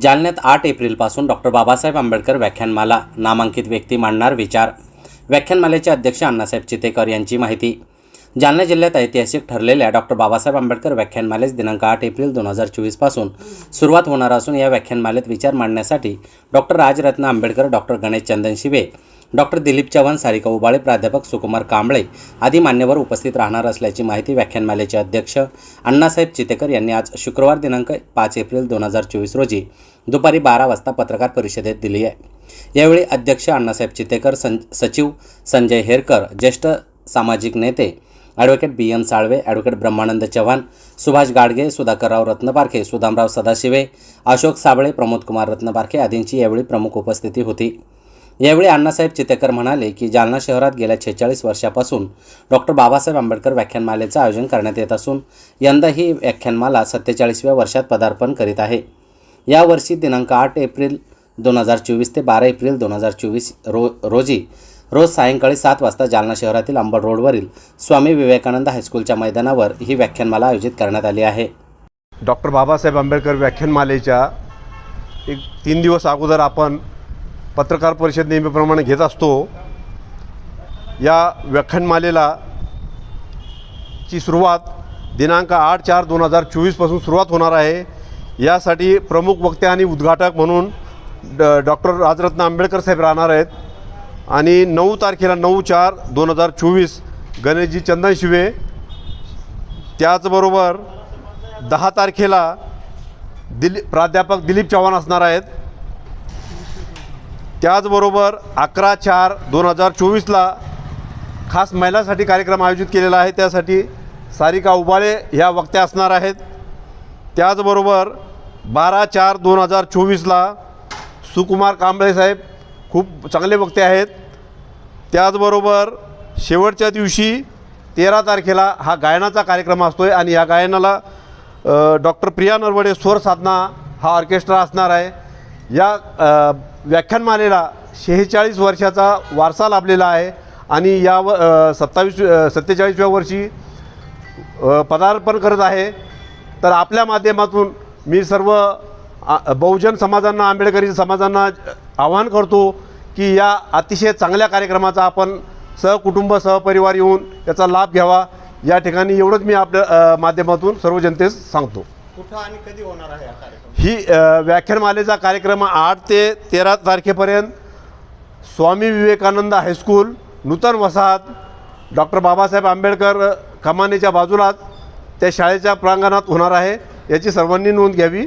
जालन्यात आठ एप्रिलपासून डॉक्टर बाबासाहेब आंबेडकर व्याख्यानमाला नामांकित व्यक्ती मांडणार विचार. व्याख्यानमालेचे अध्यक्ष अण्णासाहेब चितेकर यांची माहिती. जालना जिल्ह्यात ऐतिहासिक ठरलेल्या डॉक्टर बाबासाहेब आंबेडकर व्याख्यानमालेस दिनांक आठ एप्रिल दोन हजार चोवीसपासून सुरुवात होणार असून या व्याख्यानमालेत विचार मांडण्यासाठी doctor Rajratna Ambedkar doctor Ganesh Chandan Shive doctor Dilip Chavan Sarika Ubale प्राध्यापक सुकुमार कांबळे आदी मान्यवर उपस्थित राहणार असल्याची माहिती व्याख्यानमालेचे अध्यक्ष अण्णासाहेब चितेकर यांनी आज शुक्रवार दिनांक पाच एप्रिल दोन हजार चोवीस रोजी दुपारी बारा वाजता पत्रकार परिषदेत दिली आहे. यावेळी अध्यक्ष अण्णासाहेब चितेकर सं सचिव संजय हेरकर ज्येष्ठ सामाजिक नेते advocate B M Salve advocate Brahmanand Chavan Subhash Gadge Sudhakarrao Ratnaparkhe Sudamrao Sadashive Ashok Sable Pramodkumar Ratnaparkhe आदींची यावेळी प्रमुख उपस्थिती होती. यावेळी अण्णासाहेब चितेकर म्हणाले की जालना शहरात गेल्या छेचाळीस वर्षापासून डॉक्टर बाबासाहेब आंबेडकर व्याख्यानमालेचं आयोजन करण्यात येत असून यंदा ही व्याख्यानमाला सत्तेचाळीसव्या वर्षात पदार्पण करीत आहे. यावर्षी दिनांक आठ एप्रिल दोन हजार चोवीस ते बारा एप्रिल दोन हजार चोवीस रो रोजी रोज सायंकाळी सात वाजता जालना शहरातील अंबड रोडवरील स्वामी विवेकानंद हायस्कूलच्या मैदानावर ही व्याख्यानमाला आयोजित करण्यात आली आहे. डॉक्टर बाबासाहेब आंबेडकर व्याख्यानमालेच्या एक तीन दिवस अगोदर आपण पत्रकार परिषद नेहमीप्रमाणे घेत असतो या व्याख्यानमालेला ची सुरुवात दिनांक आठ चार दोन हजार चोवीसपासून सुरुवात होणार आहे. यासाठी प्रमुख वक्ते आणि उद्घाटक म्हणून ड डॉक्टर राजरत्न आंबेडकर साहेब राहणार आहेत. आणि नऊ तारखेला नऊ चार दोन हजार चोवीस गणेशजी चंदन शिवे. त्याचबरोबर दहा तारखेला दिली प्राध्यापक दिलीप चव्हाण असणार आहेत. त्याचबरोबर अकरा चार दोन हजार चोवीसला खास महिलांसाठी कार्यक्रम आयोजित केलेला आहे. त्यासाठी सारिका उबाळे ह्या वक्त्या असणार आहेत. त्याचबरोबर बारा चार दोन हजार चोवीसला सुकुमार कांबळे साहेब खूप चांगले वक्ते आहेत. त्याचबरोबर शेवटच्या दिवशी तेरा तारखेला हा गायनाचा कार्यक्रम असतो आहे आणि या गायनाला डॉक्टर प्रिया नरवडे स्वर साधना हा ऑर्केस्ट्रा असणार आहे. या व्याख्यानमालेला शेहेचाळीस वर्षाचा वारसा लाभलेला आहे आणि या व सत्तावीस सत्तेचाळीसव्या वर्षी पदार्पण करत आहे. तर आपल्या माध्यमातून मी सर्व बहुजन समाजांना आंबेडकरी समाजांना आवाहन करतो की या अतिशय चांगल्या कार्यक्रमाचा आपण सहकुटुंब सहपरिवार येऊन याचा लाभ घ्यावा. या ठिकाणी एवढंच मी आपल्या माध्यमातून सर्व जनतेस सांगतो. कुठं आणि कधी होणार आहे हा कार्यक्रम? ही अ, व्याख्यानमालेचा कार्यक्रम आठ ते तेरा तारखेपर्यंत स्वामी विवेकानंद हायस्कूल नूतन वसाहत डॉक्टर बाबासाहेब आंबेडकर कमानीच्या बाजूलाच त्या शाळेच्या प्रांगणात होणार आहे. याची सर्वांनी नोंद घ्यावी.